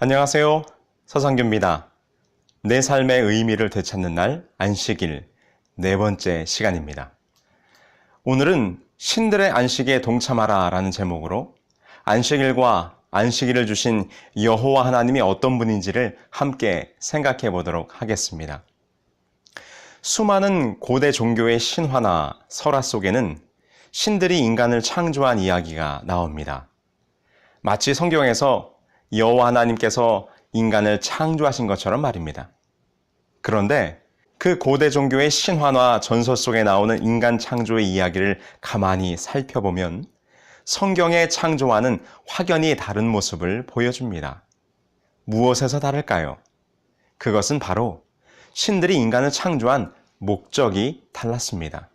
안녕하세요. 서상규입니다. 내 삶의 의미를 되찾는 날 안식일 네 번째 시간입니다. 오늘은 신들의 안식에 동참하라 라는 제목으로 안식일과 안식일을 주신 여호와 하나님이 어떤 분인지를 함께 생각해 보도록 하겠습니다. 수많은 고대 종교의 신화나 설화 속에는 신들이 인간을 창조한 이야기가 나옵니다. 마치 성경에서 여호와 하나님께서 인간을 창조하신 것처럼 말입니다. 그런데 그 고대 종교의 신화나 전설 속에 나오는 인간 창조의 이야기를 가만히 살펴보면 성경의 창조와는 확연히 다른 모습을 보여줍니다. 무엇에서 다를까요? 그것은 바로 신들이 인간을 창조한 목적이 달랐습니다.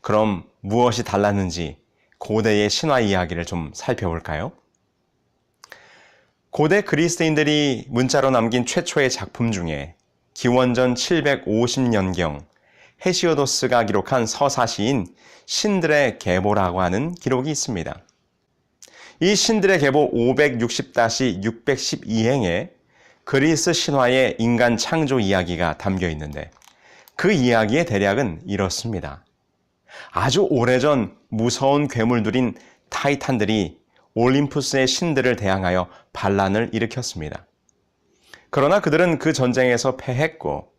그럼 무엇이 달랐는지 고대의 신화 이야기를 좀 살펴볼까요? 고대 그리스인들이 문자로 남긴 최초의 작품 중에 기원전 750년경 헤시오도스가 기록한 서사시인 신들의 계보라고 하는 기록이 있습니다. 이 신들의 계보 560-612행에 그리스 신화의 인간 창조 이야기가 담겨 있는데 그 이야기의 대략은 이렇습니다. 아주 오래전 무서운 괴물들인 타이탄들이 올림푸스의 신들을 대항하여 반란을 일으켰습니다. 그러나 그들은 그 전쟁에서 패했고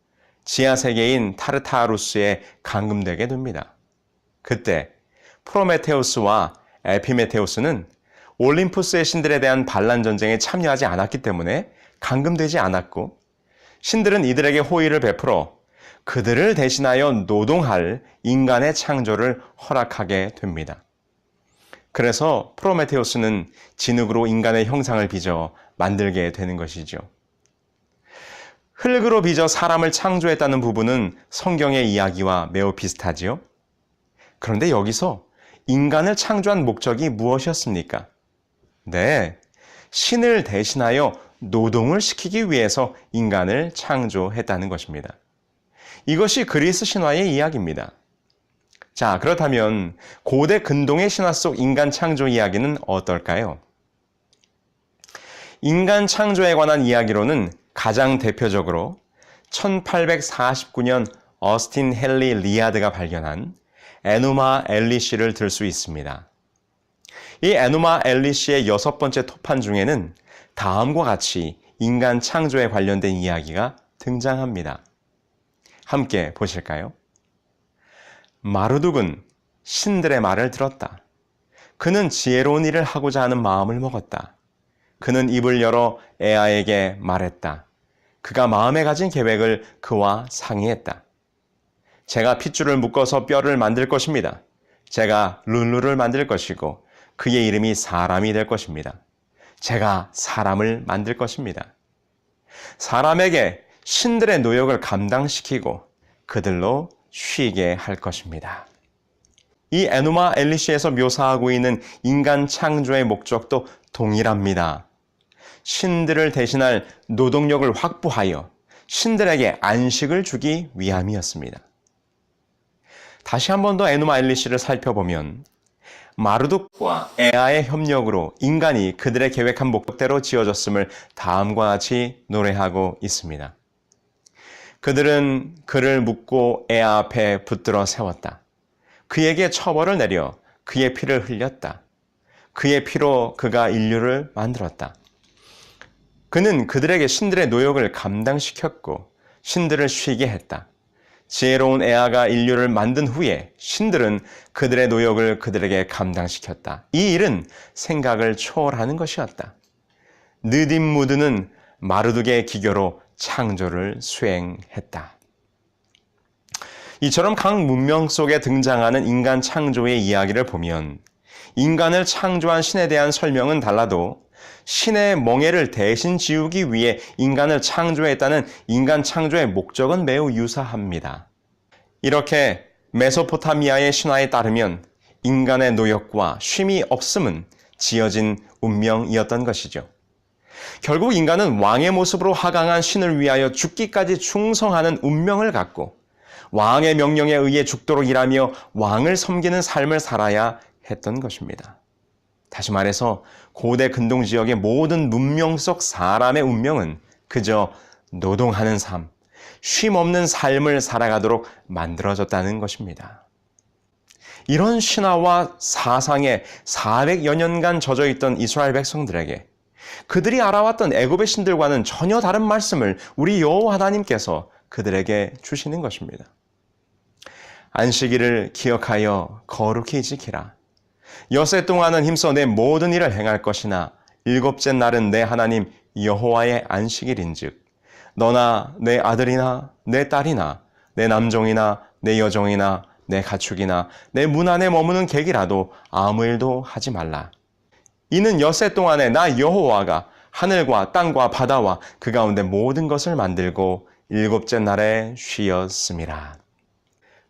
지하 세계인 타르타루스에 감금되게 됩니다. 그때 프로메테우스와 에피메테우스는 올림푸스의 신들에 대한 반란 전쟁에 참여하지 않았기 때문에 감금되지 않았고 신들은 이들에게 호의를 베풀어 그들을 대신하여 노동할 인간의 창조를 허락하게 됩니다. 그래서 프로메테우스는 진흙으로 인간의 형상을 빚어 만들게 되는 것이죠. 흙으로 빚어 사람을 창조했다는 부분은 성경의 이야기와 매우 비슷하지요. 그런데 여기서 인간을 창조한 목적이 무엇이었습니까? 네. 신을 대신하여 노동을 시키기 위해서 인간을 창조했다는 것입니다. 이것이 그리스 신화의 이야기입니다. 자, 그렇다면 고대 근동의 신화 속 인간 창조 이야기는 어떨까요? 인간 창조에 관한 이야기로는 가장 대표적으로 1849년 어스틴 헨리 리아드가 발견한 에누마 엘리시를 들 수 있습니다. 이 에누마 엘리시의 여섯 번째 토판 중에는 다음과 같이 인간 창조에 관련된 이야기가 등장합니다. 함께 보실까요? 마르둑은 신들의 말을 들었다. 그는 지혜로운 일을 하고자 하는 마음을 먹었다. 그는 입을 열어 에아에게 말했다. 그가 마음에 가진 계획을 그와 상의했다. 제가 핏줄을 묶어서 뼈를 만들 것입니다. 제가 룰루를 만들 것이고 그의 이름이 사람이 될 것입니다. 제가 사람을 만들 것입니다. 사람에게 신들의 노역을 감당시키고 그들로 쉬게 할 것입니다. 이 에누마 엘리시에서 묘사하고 있는 인간 창조의 목적도 동일합니다. 신들을 대신할 노동력을 확보하여 신들에게 안식을 주기 위함이었습니다. 다시 한 번 더 에누마 엘리시를 살펴보면 마르둑과 에아의 협력으로 인간이 그들의 계획한 목적대로 지어졌음을 다음과 같이 노래하고 있습니다. 그들은 그를 묶고 에아 앞에 붙들어 세웠다. 그에게 처벌을 내려 그의 피를 흘렸다. 그의 피로 그가 인류를 만들었다. 그는 그들에게 신들의 노역을 감당시켰고 신들을 쉬게 했다. 지혜로운 에아가 인류를 만든 후에 신들은 그들의 노역을 그들에게 감당시켰다. 이 일은 생각을 초월하는 것이었다. 느딘무드는 마르둑의 기교로 창조를 수행했다. 이처럼 각 문명 속에 등장하는 인간 창조의 이야기를 보면 인간을 창조한 신에 대한 설명은 달라도 신의 멍해를 대신 지우기 위해 인간을 창조했다는 인간 창조의 목적은 매우 유사합니다. 이렇게 메소포타미아의 신화에 따르면 인간의 노역과 쉼이 없음은 지어진 운명이었던 것이죠. 결국 인간은 왕의 모습으로 하강한 신을 위하여 죽기까지 충성하는 운명을 갖고 왕의 명령에 의해 죽도록 일하며 왕을 섬기는 삶을 살아야 했던 것입니다. 다시 말해서 고대 근동 지역의 모든 문명 속 사람의 운명은 그저 노동하는 삶, 쉼 없는 삶을 살아가도록 만들어졌다는 것입니다. 이런 신화와 사상에 400여 년간 젖어 있던 이스라엘 백성들에게 그들이 알아왔던 애굽의 신들과는 전혀 다른 말씀을 우리 여호와 하나님께서 그들에게 주시는 것입니다. 안식일을 기억하여 거룩히 지키라. 여세 동안은 힘써 내 모든 일을 행할 것이나 일곱째 날은 내 하나님 여호와의 안식일인즉 너나 내 아들이나 내 딸이나 내 남종이나 내 여종이나 내 가축이나 내 문 안에 머무는 객이라도 아무 일도 하지 말라. 이는 여세 동안에 나 여호와가 하늘과 땅과 바다와 그 가운데 모든 것을 만들고 일곱째 날에 쉬었음이라.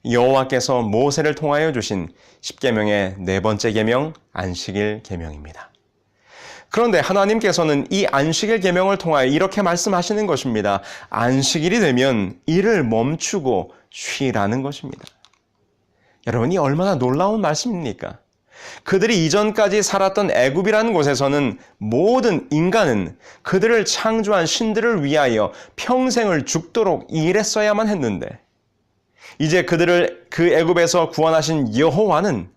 여호와께서 모세를 통하여 주신 십계명의 네 번째 계명 안식일 계명입니다. 그런데 하나님께서는 이 안식일 계명을 통하여 이렇게 말씀하시는 것입니다. 안식일이 되면 일을 멈추고 쉬라는 것입니다. 여러분이 얼마나 놀라운 말씀입니까? 그들이 이전까지 살았던 애굽이라는 곳에서는 모든 인간은 그들을 창조한 신들을 위하여 평생을 죽도록 일했어야만 했는데 이제 그들을 그 애굽에서 구원하신 여호와는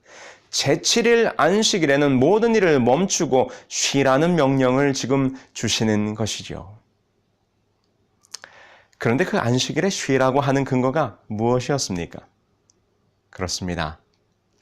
제7일 안식일에는 모든 일을 멈추고 쉬라는 명령을 지금 주시는 것이죠. 그런데 그 안식일에 쉬라고 하는 근거가 무엇이었습니까? 그렇습니다.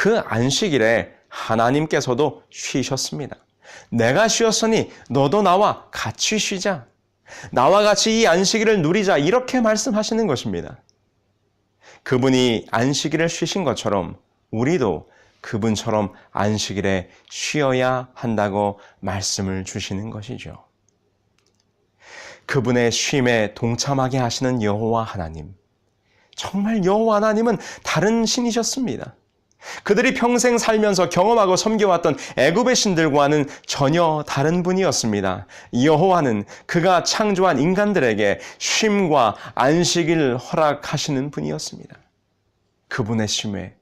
그 안식일에 하나님께서도 쉬셨습니다. 내가 쉬었으니 너도 나와 같이 쉬자. 나와 같이 이 안식일을 누리자. 이렇게 말씀하시는 것입니다. 그분이 안식일을 쉬신 것처럼 우리도 그분처럼 안식일에 쉬어야 한다고 말씀을 주시는 것이죠. 그분의 쉼에 동참하게 하시는 여호와 하나님. 정말 여호와 하나님은 다른 신이셨습니다. 그들이 평생 살면서 경험하고 섬겨왔던 애굽의 신들과는 전혀 다른 분이었습니다. 여호와는 그가 창조한 인간들에게 쉼과 안식을 허락하시는 분이었습니다. 그분의 쉼에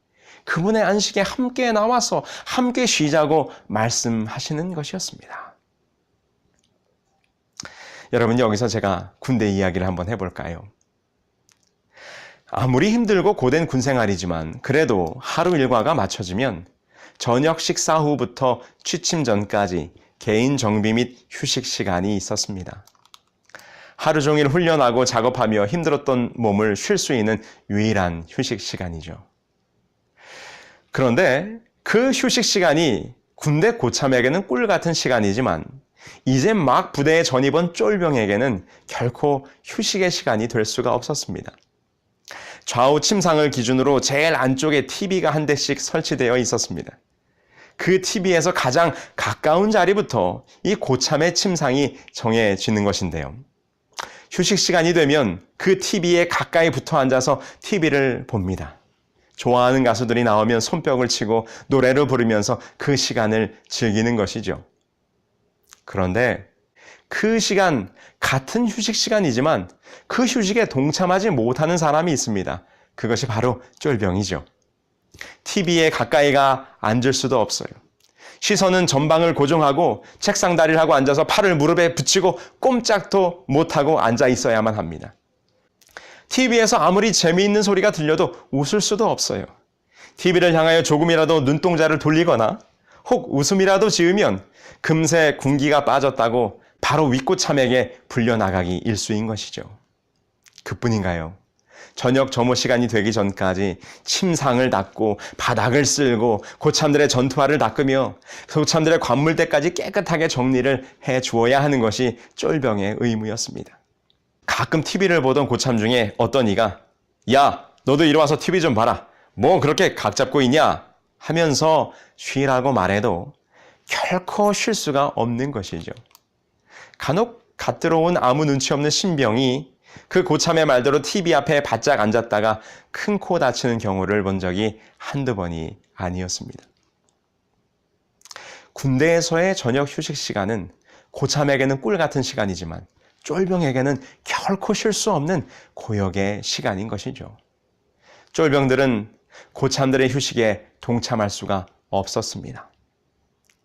그분의 안식에 함께 나와서 함께 쉬자고 말씀하시는 것이었습니다. 여러분 여기서 제가 군대 이야기를 한번 해볼까요? 아무리 힘들고 고된 군 생활이지만 그래도 하루 일과가 맞춰지면 저녁 식사 후부터 취침 전까지 개인 정비 및 휴식 시간이 있었습니다. 하루 종일 훈련하고 작업하며 힘들었던 몸을 쉴 수 있는 유일한 휴식 시간이죠. 그런데 그 휴식 시간이 군대 고참에게는 꿀 같은 시간이지만 이제 막 부대에 전입한 쫄병에게는 결코 휴식의 시간이 될 수가 없었습니다. 좌우 침상을 기준으로 제일 안쪽에 TV가 한 대씩 설치되어 있었습니다. 그 TV에서 가장 가까운 자리부터 이 고참의 침상이 정해지는 것인데요. 휴식 시간이 되면 그 TV에 가까이 붙어 앉아서 TV를 봅니다. 좋아하는 가수들이 나오면 손뼉을 치고 노래를 부르면서 그 시간을 즐기는 것이죠. 그런데 그 시간, 같은 휴식 시간이지만 그 휴식에 동참하지 못하는 사람이 있습니다. 그것이 바로 쫄병이죠. TV에 가까이가 앉을 수도 없어요. 시선은 전방을 고정하고 책상 다리를 하고 앉아서 팔을 무릎에 붙이고 꼼짝도 못하고 앉아 있어야만 합니다. TV에서 아무리 재미있는 소리가 들려도 웃을 수도 없어요. TV를 향하여 조금이라도 눈동자를 돌리거나 혹 웃음이라도 지으면 금세 군기가 빠졌다고 바로 윗고참에게 불려나가기 일수인 것이죠. 그뿐인가요? 저녁 점호 시간이 되기 전까지 침상을 닦고 바닥을 쓸고 고참들의 전투화를 닦으며 고참들의 관물대까지 깨끗하게 정리를 해 주어야 하는 것이 쫄병의 의무였습니다. 가끔 TV를 보던 고참 중에 어떤 이가 야 너도 이리 와서 TV 좀 봐라 뭐 그렇게 각 잡고 있냐 하면서 쉬라고 말해도 결코 쉴 수가 없는 것이죠. 간혹 갓 들어온 아무 눈치 없는 신병이 그 고참의 말대로 TV 앞에 바짝 앉았다가 큰 코 다치는 경우를 본 적이 한두 번이 아니었습니다. 군대에서의 저녁 휴식 시간은 고참에게는 꿀 같은 시간이지만 쫄병에게는 결코 쉴 수 없는 고역의 시간인 것이죠. 쫄병들은 고참들의 휴식에 동참할 수가 없었습니다.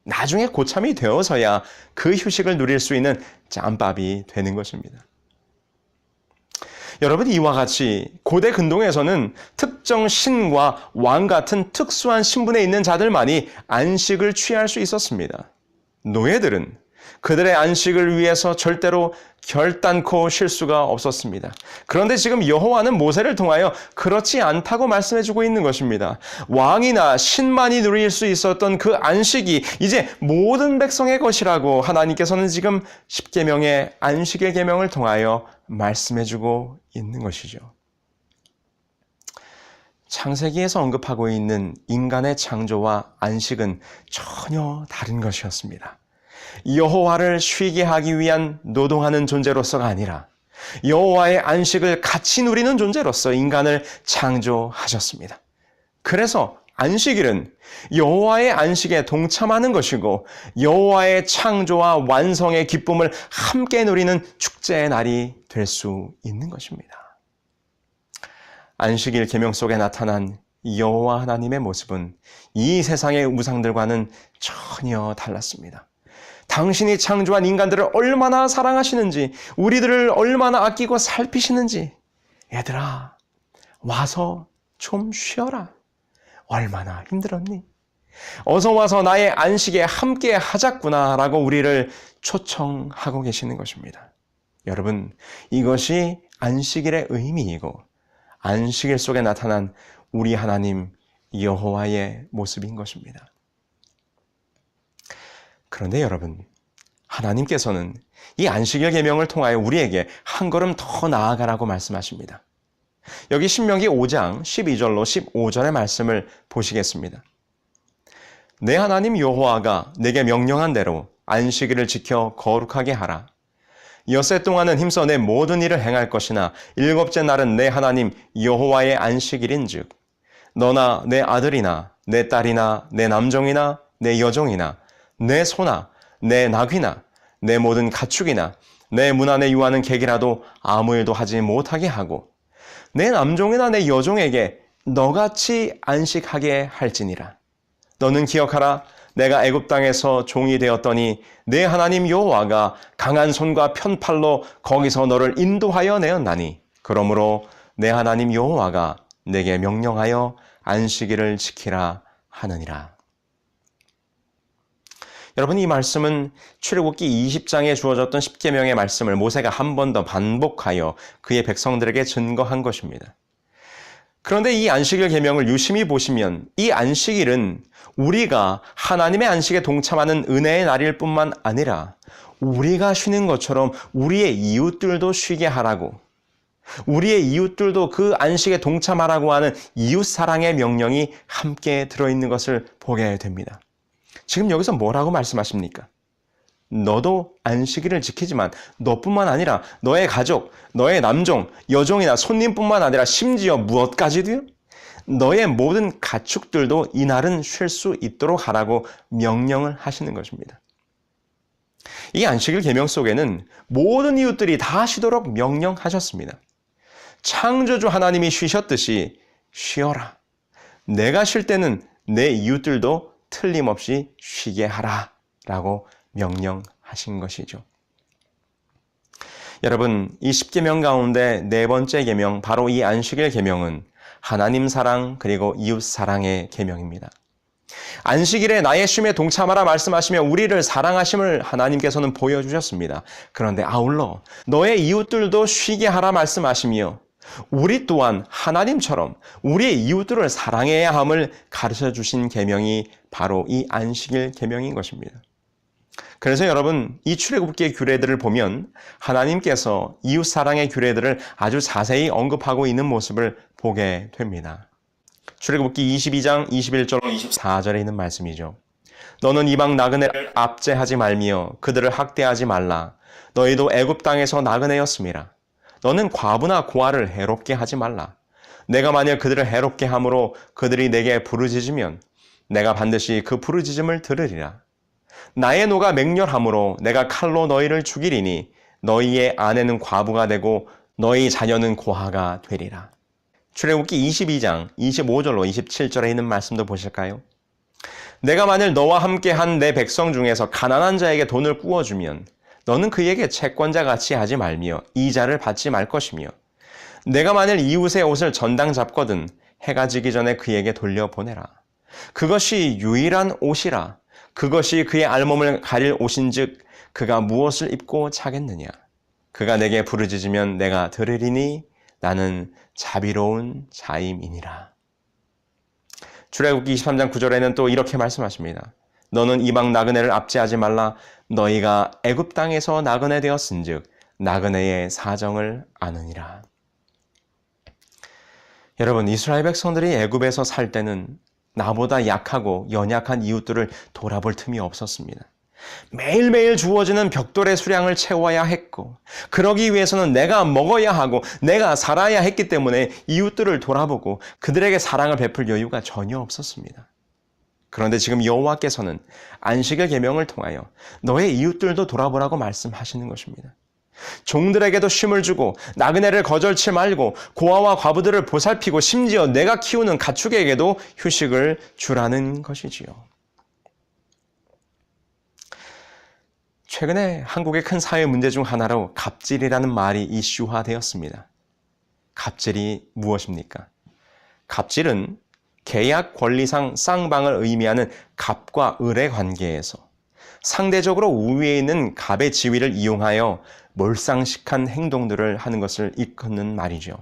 나중에 고참이 되어서야 그 휴식을 누릴 수 있는 짬밥이 되는 것입니다. 여러분 이와 같이 고대 근동에서는 특정 신과 왕 같은 특수한 신분에 있는 자들만이 안식을 취할 수 있었습니다. 노예들은 그들의 안식을 위해서 절대로 결단코 쉴 수가 없었습니다. 그런데 지금 여호와는 모세를 통하여 그렇지 않다고 말씀해 주고 있는 것입니다. 왕이나 신만이 누릴 수 있었던 그 안식이 이제 모든 백성의 것이라고 하나님께서는 지금 십계명의 안식의 계명을 통하여 말씀해 주고 있는 것이죠. 창세기에서 언급하고 있는 인간의 창조와 안식은 전혀 다른 것이었습니다. 여호와를 쉬게 하기 위한 노동하는 존재로서가 아니라 여호와의 안식을 같이 누리는 존재로서 인간을 창조하셨습니다. 그래서 안식일은 여호와의 안식에 동참하는 것이고 여호와의 창조와 완성의 기쁨을 함께 누리는 축제의 날이 될 수 있는 것입니다. 안식일 계명 속에 나타난 여호와 하나님의 모습은 이 세상의 우상들과는 전혀 달랐습니다. 당신이 창조한 인간들을 얼마나 사랑하시는지, 우리들을 얼마나 아끼고 살피시는지, 얘들아, 와서 좀 쉬어라. 얼마나 힘들었니? 어서 와서 나의 안식에 함께 하자꾸나 라고 우리를 초청하고 계시는 것입니다. 여러분, 이것이 안식일의 의미이고, 안식일 속에 나타난 우리 하나님 여호와의 모습인 것입니다. 그런데 여러분, 하나님께서는 이 안식일 계명을 통하여 우리에게 한 걸음 더 나아가라고 말씀하십니다. 여기 신명기 5장 12절로 15절의 말씀을 보시겠습니다. 내 하나님 여호와가 내게 명령한 대로 안식일을 지켜 거룩하게 하라. 여세 동안은 힘써 내 모든 일을 행할 것이나 일곱째 날은 내 하나님 여호와의 안식일인즉 너나 내 아들이나 내 딸이나 내 남종이나 내 여종이나 내 소나 내 낙이나 내 모든 가축이나 내 문 안에 유하는 객이라도 아무 일도 하지 못하게 하고 내 남종이나 내 여종에게 너같이 안식하게 할지니라. 너는 기억하라. 내가 애굽 땅에서 종이 되었더니 내 하나님 여호와가 강한 손과 편팔로 거기서 너를 인도하여 내었나니 그러므로 내 하나님 여호와가 내게 명령하여 안식일을 지키라 하느니라. 여러분 이 말씀은 출애굽기 20장에 주어졌던 10계명의 말씀을 모세가 한 번 더 반복하여 그의 백성들에게 증거한 것입니다. 그런데 이 안식일 계명을 유심히 보시면 이 안식일은 우리가 하나님의 안식에 동참하는 은혜의 날일 뿐만 아니라 우리가 쉬는 것처럼 우리의 이웃들도 쉬게 하라고 우리의 이웃들도 그 안식에 동참하라고 하는 이웃 사랑의 명령이 함께 들어 있는 것을 보게 됩니다. 지금 여기서 뭐라고 말씀하십니까? 너도 안식일을 지키지만 너뿐만 아니라 너의 가족, 너의 남종, 여종이나 손님뿐만 아니라 심지어 무엇까지도요? 너의 모든 가축들도 이날은 쉴 수 있도록 하라고 명령을 하시는 것입니다. 이 안식일 계명 속에는 모든 이웃들이 다 쉬도록 명령하셨습니다. 창조주 하나님이 쉬셨듯이 쉬어라. 내가 쉴 때는 내 이웃들도 틀림없이 쉬게 하라. 라고 명령하신 것이죠. 여러분, 이 10계명 가운데 네 번째 계명, 바로 이 안식일 계명은 하나님 사랑 그리고 이웃 사랑의 계명입니다. 안식일에 나의 쉼에 동참하라 말씀하시며 우리를 사랑하심을 하나님께서는 보여주셨습니다. 그런데 아울러 너의 이웃들도 쉬게 하라 말씀하시며 우리 또한 하나님처럼 우리의 이웃들을 사랑해야 함을 가르쳐 주신 계명이 바로 이 안식일 계명인 것입니다. 그래서 여러분 이 출애굽기의 규례들을 보면 하나님께서 이웃 사랑의 규례들을 아주 자세히 언급하고 있는 모습을 보게 됩니다. 출애굽기 22장 21절 24절에 있는 말씀이죠. 너는 이방 나그네를 압제하지 말며 그들을 학대하지 말라. 너희도 애굽 땅에서 나그네였음이라. 너는 과부나 고아를 해롭게 하지 말라. 내가 만일 그들을 해롭게 함으로 그들이 내게 부르짖으면 내가 반드시 그 부르짖음을 들으리라. 나의 노가 맹렬함으로 내가 칼로 너희를 죽이리니 너희의 아내는 과부가 되고 너희 자녀는 고아가 되리라. 출애굽기 22장 25절로 27절에 있는 말씀도 보실까요? 내가 만일 너와 함께 한 내 백성 중에서 가난한 자에게 돈을 꾸어주면 너는 그에게 채권자 같이 하지 말며 이자를 받지 말 것이며 내가 만일 이웃의 옷을 전당 잡거든 해가 지기 전에 그에게 돌려보내라. 그것이 유일한 옷이라. 그것이 그의 알몸을 가릴 옷인즉 그가 무엇을 입고 자겠느냐. 그가 내게 부르짖으면 내가 들으리니 나는 자비로운 자임이니라. 출애굽기 23장 9절에는 또 이렇게 말씀하십니다. 너는 이방 나그네를 압제하지 말라. 너희가 애굽 땅에서 나그네 되었은즉 나그네의 사정을 아느니라. 여러분 이스라엘 백성들이 애굽에서 살 때는 나보다 약하고 연약한 이웃들을 돌아볼 틈이 없었습니다. 매일매일 주어지는 벽돌의 수량을 채워야 했고, 그러기 위해서는 내가 먹어야 하고, 내가 살아야 했기 때문에 이웃들을 돌아보고 그들에게 사랑을 베풀 여유가 전혀 없었습니다. 그런데 지금 여호와께서는 안식일 계명을 통하여 너의 이웃들도 돌아보라고 말씀하시는 것입니다. 종들에게도 쉼을 주고 나그네를 거절치 말고 고아와 과부들을 보살피고 심지어 내가 키우는 가축에게도 휴식을 주라는 것이지요. 최근에 한국의 큰 사회 문제 중 하나로 갑질이라는 말이 이슈화되었습니다. 갑질이 무엇입니까? 갑질은 계약 권리상 쌍방을 의미하는 갑과 을의 관계에서 상대적으로 우위에 있는 갑의 지위를 이용하여 몰상식한 행동들을 하는 것을 일컫는 말이죠.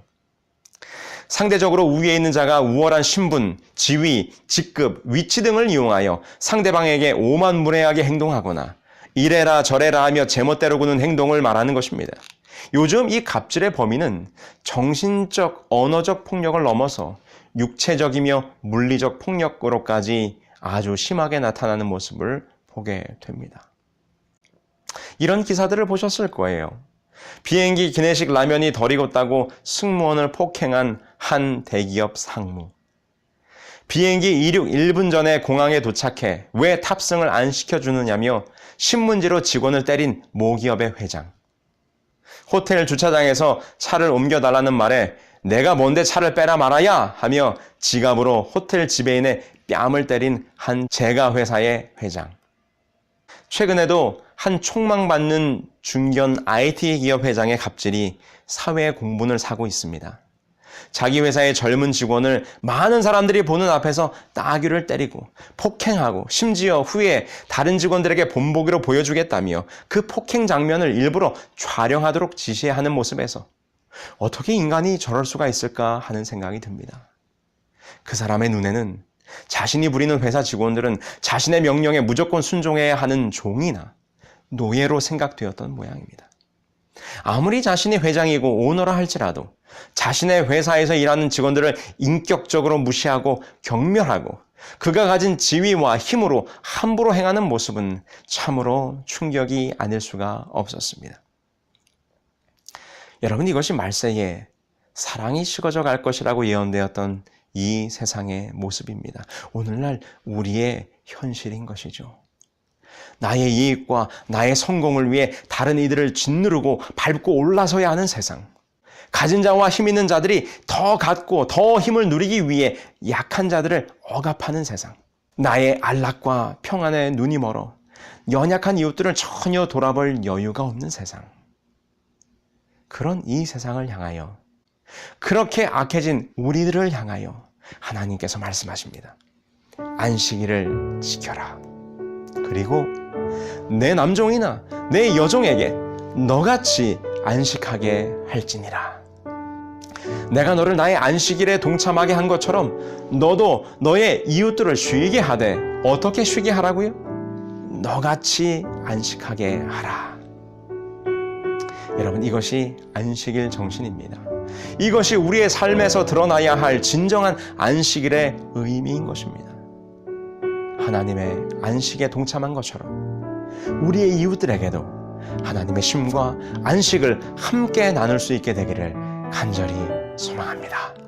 상대적으로 우위에 있는 자가 우월한 신분, 지위, 직급, 위치 등을 이용하여 상대방에게 오만무례하게 행동하거나 이래라 저래라 하며 제멋대로 구는 행동을 말하는 것입니다. 요즘 이 갑질의 범위는 정신적, 언어적 폭력을 넘어서 육체적이며 물리적 폭력으로까지 아주 심하게 나타나는 모습을 보게 됩니다. 이런 기사들을 보셨을 거예요. 비행기 기내식 라면이 덜 익었다고 승무원을 폭행한 한 대기업 상무. 비행기 이륙 1분 전에 공항에 도착해 왜 탑승을 안 시켜주느냐며 신문지로 직원을 때린 모기업의 회장. 호텔 주차장에서 차를 옮겨달라는 말에 내가 뭔데 차를 빼라 말아야 하며 지갑으로 호텔 지배인의 뺨을 때린 한 제가 회사의 회장. 최근에도 한 촉망받는 중견 IT 기업 회장의 갑질이 사회 공분을 사고 있습니다. 자기 회사의 젊은 직원을 많은 사람들이 보는 앞에서 따귀를 때리고 폭행하고 심지어 후에 다른 직원들에게 본보기로 보여주겠다며 그 폭행 장면을 일부러 촬영하도록 지시하는 모습에서 어떻게 인간이 저럴 수가 있을까 하는 생각이 듭니다. 그 사람의 눈에는 자신이 부리는 회사 직원들은 자신의 명령에 무조건 순종해야 하는 종이나 노예로 생각되었던 모양입니다. 아무리 자신이 회장이고 오너라 할지라도 자신의 회사에서 일하는 직원들을 인격적으로 무시하고 경멸하고 그가 가진 지위와 힘으로 함부로 행하는 모습은 참으로 충격이 아닐 수가 없었습니다. 여러분 이것이 말세에 사랑이 식어져 갈 것이라고 예언되었던 이 세상의 모습입니다. 오늘날 우리의 현실인 것이죠. 나의 이익과 나의 성공을 위해 다른 이들을 짓누르고 밟고 올라서야 하는 세상. 가진 자와 힘 있는 자들이 더 갖고 더 힘을 누리기 위해 약한 자들을 억압하는 세상. 나의 안락과 평안에 눈이 멀어 연약한 이웃들을 전혀 돌아볼 여유가 없는 세상. 그런 이 세상을 향하여 그렇게 악해진 우리들을 향하여 하나님께서 말씀하십니다. 안식일을 지켜라. 그리고 내 남종이나 내 여종에게 너같이 안식하게 할지니라. 내가 너를 나의 안식일에 동참하게 한 것처럼 너도 너의 이웃들을 쉬게 하되 어떻게 쉬게 하라고요? 너같이 안식하게 하라. 여러분 이것이 안식일 정신입니다. 이것이 우리의 삶에서 드러나야 할 진정한 안식일의 의미인 것입니다. 하나님의 안식에 동참한 것처럼 우리의 이웃들에게도 하나님의 쉼과 안식을 함께 나눌 수 있게 되기를 간절히 소망합니다.